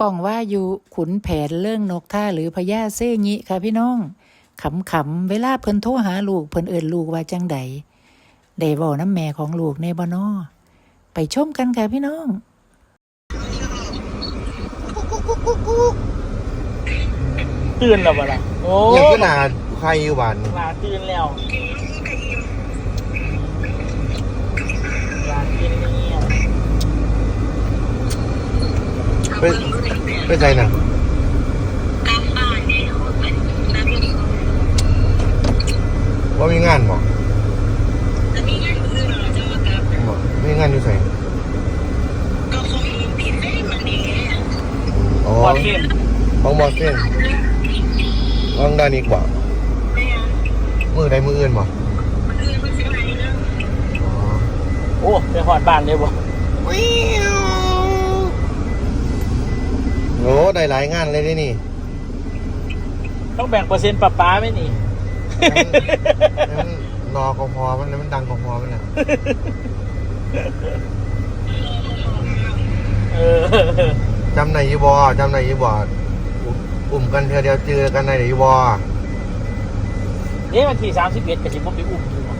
กล้องว่าอยู่ขุนแผนเรื่องนกท่าหรือพญาเซญิค่ะพี่น้องขำๆเวลาเพิ่นโทรหาลูกเพิ่นเอิ้นลูกว่าจังใดได้เว้าน้ำแม่ของลูกในบ่นอไปชมกันค่ะพี่น้องตื่นแล้วบ่ล่ะโอ้อย่างก็นาใครอยู่บ้านนี่ลาตื่นแล้วลาตื่นแล้วไป ไปใจน่ะว่ามีงานบอกบอกมีงานอยู่ใส่อ๋อพอเที่ยงของบอสเซนของด้านนี้กว่ามือใดมืออื่นบอกอ๋อโอ้ไปหอดบ้านเลยบ่ โอ้ได้หลายงานเลยนี่นี่ต้องแบ่งเปอร์เซ็นต์ป้าป้าไหมนี่นั้นรอกพอมันมันดังกพอมันน่ะเออจำในยูบอจำในยูบออุ่มกันเธอเดียวเจอกันในยูบอนี่วันที่สามสิบเอ็ดกะสิบ่ไปอุ้มอยู่บ่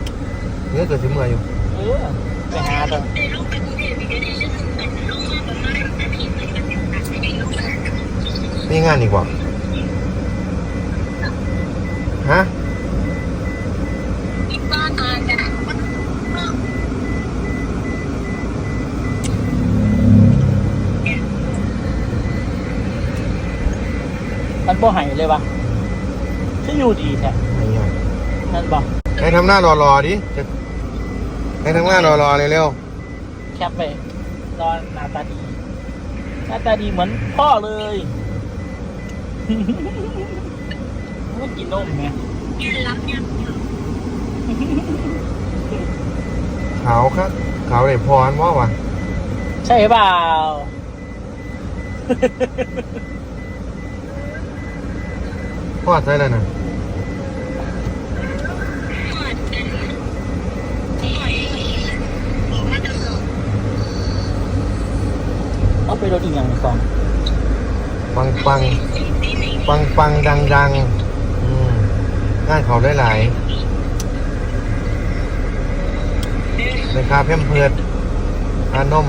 เนื้อเกิดสิเมื่ออยู่เออไปหาตอน นี่งานอีกว่าฮะมันบ่ใหายเลยวะฉันอยู่ดีแท้ไอ้เหี้ยนั่นบอกให้ทำหน้ารอๆดิจะให้ทำหน้ารอๆเร็วแคปไปรอหน้าตาดีหน้าตาดีเหมือนพ่อเลย มันกินนมไงๆขาวครับขาวเลยพรว่าวะใช่เปล่าพอดใช่เลยนะเอาไปรถอีกอย่างหนึ่งก่อน ปังปังปังปังดังดังงานเขาหลายๆในคาเพิ่มเพิดอานม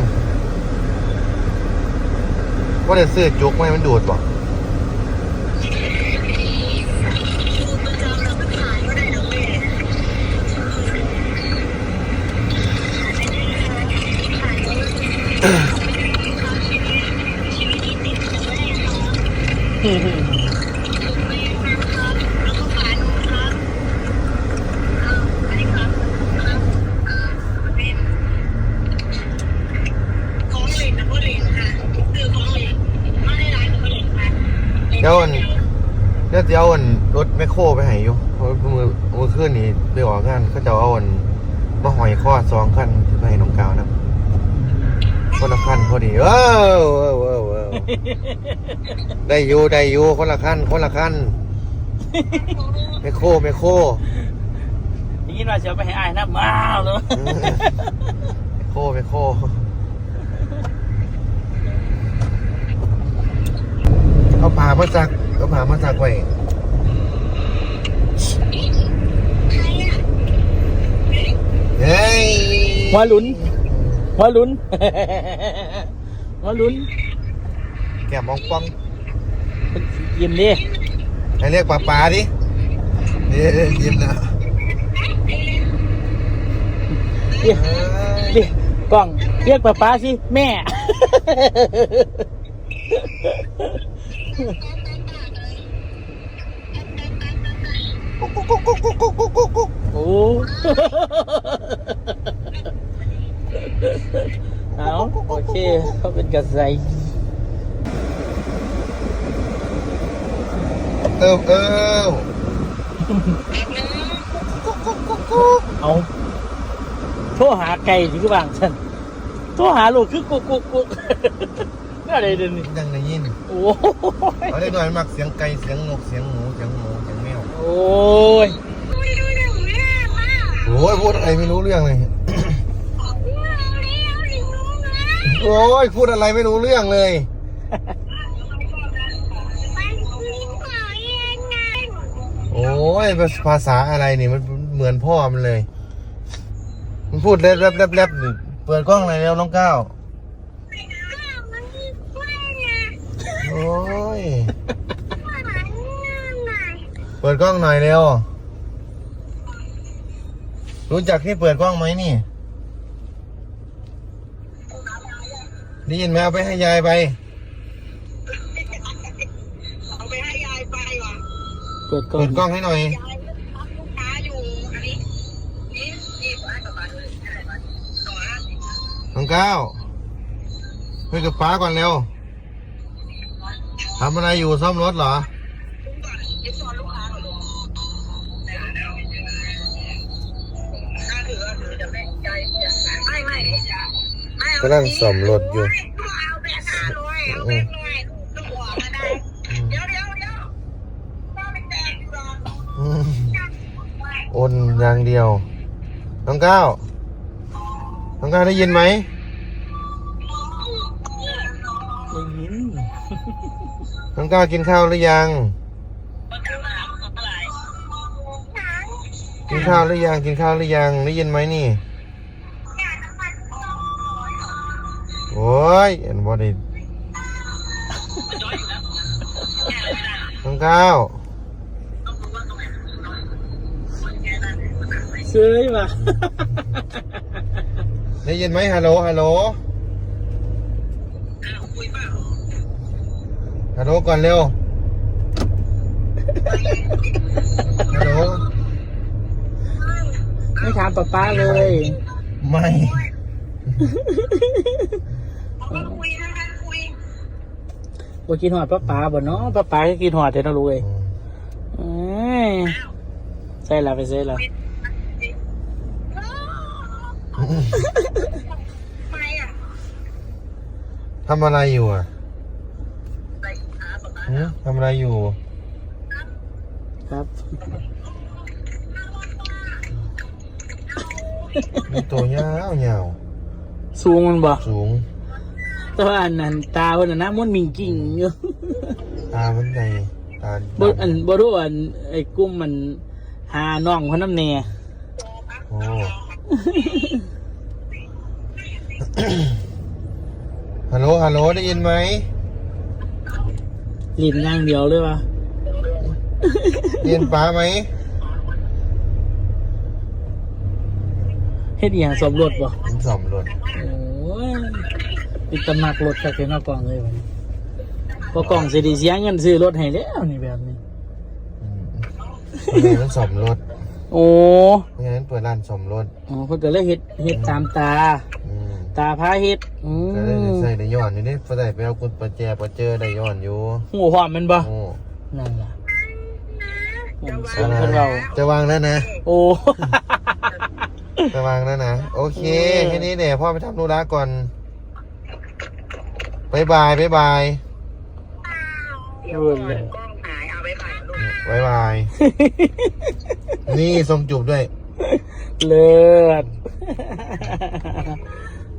ว่าได้ซื้อจุกไหมมันดูดบ่เจ้าอันเดี๋ยวจะเอาอันรถแมคโครไปให้อยู่เพราะมือมือขึ้นนี่ไปออกงานเขาจะเอาอันมาหอยข้อสองคันที่ไปให้น้องกาวนะคนละคันพอดีเออเออเออ ได้อยู่ได้อยู่คนละคันคนละคันแมคโครแมคโครได้ยินว่าจะเอาไปให้อายนะมาเอาเลยแมคโครแมคโครเอาผ่ามาจากเอาผ่ามาจากไว้เฮ้ยหัวหลุนหัวหลุนหัวหลุน แกมองป้องยิ้มดิให้เรียกป้าป๋าดิเอ้ยยิ้มนะเรียกเรียกกล้องเรียกป้าป้าสิ แม่ กุ๊กกุ๊กกุ๊กกุ๊กกุ๊กกุ๊กกุ๊กกุ๊กโอ้ เอาโอเคเขาเป็นกระใส เติมเอิมเอาโทรหาไก่ถึงบางฉันโทรหาลูกคือกุกกุกกุกนี่อะไรเดี๋ยวนี้ยังได้ยินโอ้ยเอาเล็กน้อยมักเสียงไก่เสียงนกเสียงหมูเสียงหมูเสียงแมวโอ้ยโอ้ยพูดอะไรไม่รู้เรื่องเลยโอ้ยพูดอะไรไม่รู้เรื่องเลย โอ้ยภาษาอะไรนี่มันเหมือนพ่อมันเลย มันพูดแรบแรบแรบแรบนี่เปิดกล้องหน่อยเร็วน้องก้าวโอ้ย เปิดกล้องหน่อยเร็ว รู้จักที่เปิดกล้องไหมนี่ ได้ยินไหมเอาไปให้ยายไป เอาไปให้ยายไปว่ะ เปิดกล้อเปิงดกล้องให้หน่อยยายรับลูกค้าอยู่อันนี้นี่นี่ป้ากลับมาเลยอะไรวะต่อนะน้องก้าวไปกับป้าก่อนเร็วทำอะไรอยู่ซ่อมรถเหรอคุณก่อนเดี๋ยวสอนลูกค้าก่อนลูกถ้าถือถือจะไม่ใจจะไม่ไม่ไม่กำลังซ่อมรถอยู่ เอาแบงค์ห้าร้อยเอาแบงค์ร้อยลูกหัวมาได้เดี๋ยวเดี๋ยวเดี๋ยวต้องไปแจกอยู่หรอก อืม โอนอย่างเดียว น้องก้าว น้องก้าวได้ยินไหมได้ยิน น้องก้าวกินข้าวหรือยังมันทำอะไรทำอะไรกินข้าวหรือยัง กินข้าวหรือยัง ได้ยินไหมนี่ โอ้ยเอ็นบอดี้น้องก้าว เซื้อว่ะได้ยินไหมฮัลโหลฮัลโหลคุยเปล่าฮัลโหลก่อนเร็วฮัลโหลไม่ถามป้าป้าเลย ไม่เขาก็คุยนะคะคุยบ่กินหอดป้าป้าบ่เนาะป้าป้าก็กินหอดแต่เนาะรู้เอ้ยเอ้ยใส่ละไปใส่ละทำ ไมอะทำอะไรอยู่อะใส่ขาปะปะหืมทำอะไรอยู่ ครับ มีตัวยาวยาวสูงมันบ่สูง แต่ว่าอันนั้นตาเพิ่นน่ะนะมันมิงกิ่งอยู่ตามันใหญ่ตาบ่อันบ่รู้อันไอ้กุ้มมันหาน้องคนน้ำแน่โอ้ ฮัลโหลฮัลโหลได้ยินไหมลิ้นอย่างเดียวเลยว่ะได้ยินป้าไหมเฮ็ดอีหยังสมรถบ่ผมสอมรถโอ้ยติดตำหนักรถจากเนอกล่องเลยวันนี้ก็กล่องสิไดีเสียเงินซื้อรถให้แล้วนี่แบบนี้ อืมทำไมมันสอมรถโอ้ไม่งั้นเปิดร้านสอมรถอ๋อเพิ่นก็เลยเฮ็ดเฮ็ดตามตา อืม ตาพาเฮ็ดอืก็เลยได้มใส่ได้ย้อนอยู่นี่พอได้ไปเอากุญประแจประเจอได้ย้อนอยู่หัวความแมันบ่โอ้นั่นล่ะผมเสียงเพิ่นเราจะวางแล้วนะ โอ้ จะวางแล้วนะ โอเคเออ แค่นี้เดี๋ยวพ่อไปทำธุระก่อนบายบายบายบายเดี๋ยวก่อนกล้องหายเอาไว้ก่อนลูกบายบาย นี่ทรงจูบด้วย เลิศ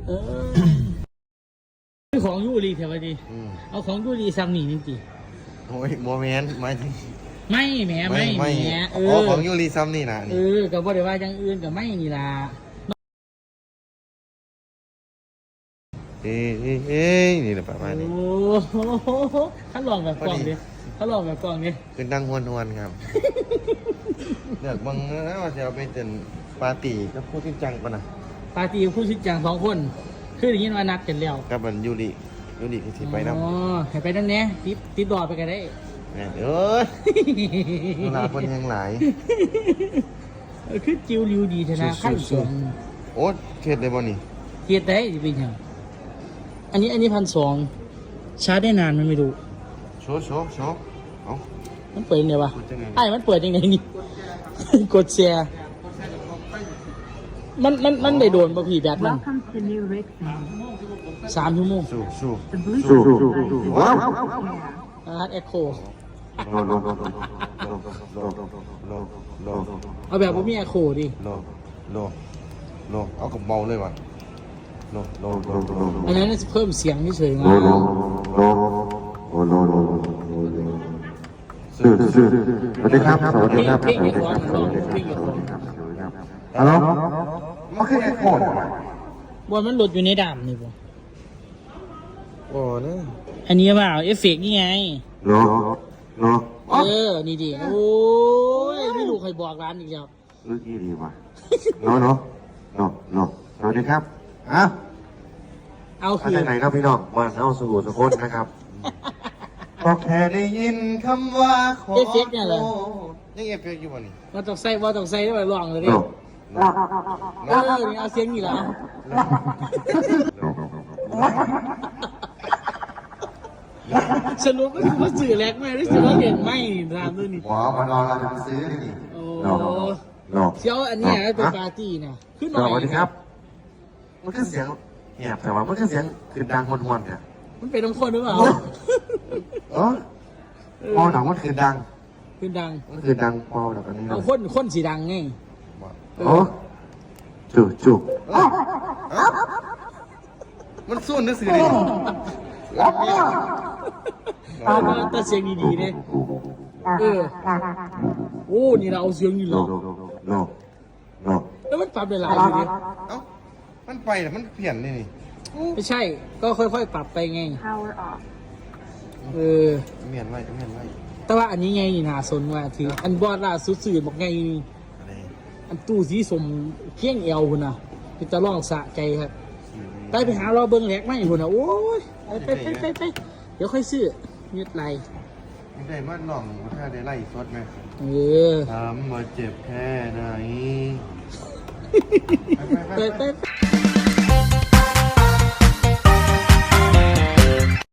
เออของยูรีแถวนี้อืมเอาของยูรีซ้ำนี่นี่ติโอ้ยโมเมนต์ไม่ถึงไม่แหมไม่แหมเออ๋ออของยูรีซัมนี่นะเออก็บ่ได้ว่าอย่างอื่นก็ไม่นี่ล่ะเอ้ยเอ้ยเอ้ยนี่แหละประมาณนี้ โอ้โหถ้าลองแบบกล่องดิถ้าลองแบบกล่องดิคือดังฮวนฮวนๆครับ เลือกบางนะว่าจะเอาไปเป็นปาร์ตี้กับผู้ที่จังปะนะ ปาร์ตี้ผู้ชิดจังสองคน คือได้ยินว่านัดกันแล้วกับมันยูริยูริที่สิไปนำอ๋อให้ไปนั่นแน่ติดติดดอดไปกันได้แม่นเอ้ยเวลาคนยังหลายเออคือจิวริวดีธนาขั้นสองโอ้เทศได้บ่นี่เทียดได้สิเป็นหยังอันนี้อันนี้พันสองชาร์จได้นานมันไม่รู้โชว์โชว์โชว์เอามันเปิดยังไงวะพูดจังไงไอ้มันเปิดยังไงนี่ กดแชร์ มันมันมันได้โดนป่ะพี่แบบนั้น Welcome to New Richmond. สามชั่วโมงสู้สู้ The Bluetooth ว้าวอาร์ตเอ็กโคโลโลโลโลโลโลโลเอาแบบว่ามีเอ็กโคดิโลโลโลเอากับเบาเลยว่ะโลโลโลโลอันนั้นน่าจะเพิ่มเสียงเฉยๆมาโลโลโลโลโลโลสื่อสื่อสวัสดีครับ สวัสดีครับเพลงอีกคนลองเพลงอีกคนฮัลโหล มันคือไอ้โคนบอลมันหลุดอยู่ในดำนี่บ่โอ้เนี่ยอันนี้เปล่าเอฟเฟกต์นี่ไง เนาะเนาะเออ นี่ดิ โอ้ยไม่รู้ใครบอกร้านอีกแล้วเรื่องนี้ดีว่ะเนาะเนาะเนาะเนาะสวัสดีครับอะเอามาคือจากไหนครับพี่น้องมาเอาสู่สุคนนะครับก็แค่ได้ยินคำว่าขอเอฟเฟกต์เนี่ยเหรอยังเอฟเฟกต์อยู่ป่ะนี่ว่าต้องใส่ว่าต้องใส่ได้ไปลองเลยดิเนาะ เออนี่เอาเสียงนี่เหรอสรุปก็คือว่าสื่อแรกไม่ได้สื่อว่าเห็นไม่ร้านด้วยนี่หมอมารอเราจะซื้อนี่โอ้เชียวอันเนี้ยเป็นปาร์ตี้นะขึ้นหน่อยสวัสดีครับ มันคือเสียงเงียบแต่ว่ามันคือเสียงคือดังหวนๆเนี่ยมันเป็นน้ำข้นหรือเปล่าเออพอหนังมันคือดังขึ้นดังมันคือดังพอแบบนี้เอาข้นข้นสีดังไง โอ้จูจูมันส่วนนึกสื่อดิเอามาแต่เสียงดีๆเนี่ยเออโอ้นี่เราเอาเสียงนี่เหรโนอโนโนแล้วมันปรับได้หลายอยู่ดิเอ้ามันไปแต่มันเปลี่ยนนี่นี่ไม่ใช่ ก็ค่อยๆปรับไปไง Power off. เออเปลี่ยนไว้เปลี่ยนไว้แต่ว่าอันนี้ไงนี่น่าสนว่าถืออันบอดล่าสุดสื่อบอกไงนี่ อะไรอันตู้สีสมเคียงเอวคุณนะที่จะลองสะใจครับไปไปหาเราเบิ้งแหลกไม่คุณนะโอ้ยไปไปไปไปเดี๋ยวค่อยซื้อยืดไหลไม่ได้มาลองถ้าได้ไล่สดไหมเออถามว่าเจ็บแค่ไหนไปไปไปไปไป